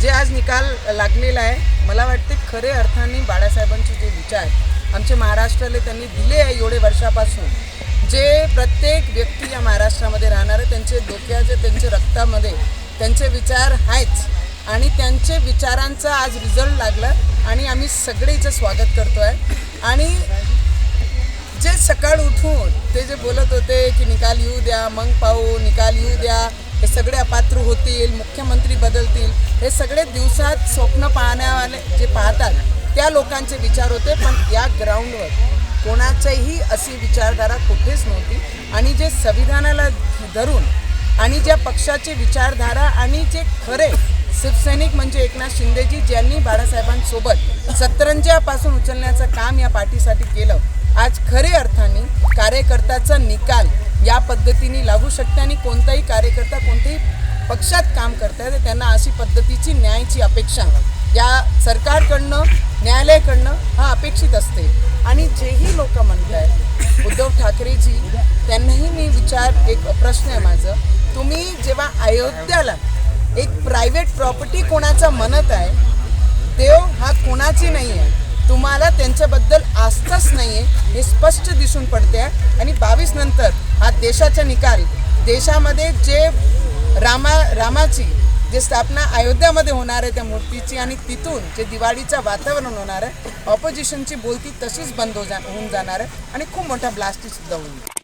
जे आज निकाल लागलेला आहे मला वाटते खरे अर्थाने बाळासाहेबांचे जे विचार आमचे महाराष्ट्राला त्यांनी दिले आहे एवढे वर्षापासून जे प्रत्येक व्यक्ती या महाराष्ट्रामध्ये राहणार आहे त्यांचे डोक्याचे त्यांचे रक्तामध्ये त्यांचे विचार आहेच आणि त्यांचे विचारांचा आज रिझल्ट लागला आणि आम्ही सगळे इथं स्वागत करतो आहे आणि जे सकाळ उठून ते जे बोलत होते की निकाल येऊ द्या मग पाहू निकाल येऊ द्या हे सगळे अपात्र होतील मुख्यमंत्री बदलतील हे सगळे दिवसात स्वप्न पाहण्यावाले जे पाहतात त्या लोकांचे विचार होते. पण या ग्राउंडवर कोणाच्याही अशी विचारधारा कुठेच नव्हती. आणि जे संविधानाला धरून आणि ज्या पक्षाचे विचारधारा आणि जे खरे शिवसैनिक म्हणजे एकनाथ शिंदेजी ज्यांनी बाळासाहेबांसोबत सतरंजापासून उचलण्याचं काम या पार्टीसाठी केलं आज खरे अर्थाने कार्यकर्त्याचा निकाल या पद्धतीने लागू शकते आणि कोणताही कार्यकर्ता कोणत्याही पक्षात काम करताय तर त्यांना अशी पद्धतीची न्यायाची अपेक्षा. या सरकारकडनं न्यायालयाकडनं हा अपेक्षित असते. आणि जेही लोक म्हणत आहेत उद्धव ठाकरेजी त्यांनाही मी विचार एक प्रश्न आहे माझं. तुम्ही जेव्हा अयोध्याला एक प्रायव्हेट प्रॉपर्टी कोणाचा म्हणत आहे देव हा कोणाची नाही आहे तुम्हाला त्यांच्याबद्दल आस्थाच नाही स्पष्ट दिसून पडते आहे आणि बावीस नंतर हा देशाचा निकाल देशामध्ये जे रामा रामाची जे स्थापना अयोध्यामध्ये होणार आहे त्या मूर्तीची आणि तिथून जे दिवाळीचं वातावरण होणार आहे ऑपोजिशनची बोलती तशीच बंद हो जा होऊन जाणार आहे आणि खूप मोठा ब्लास्टिंग सुद्धा होईल.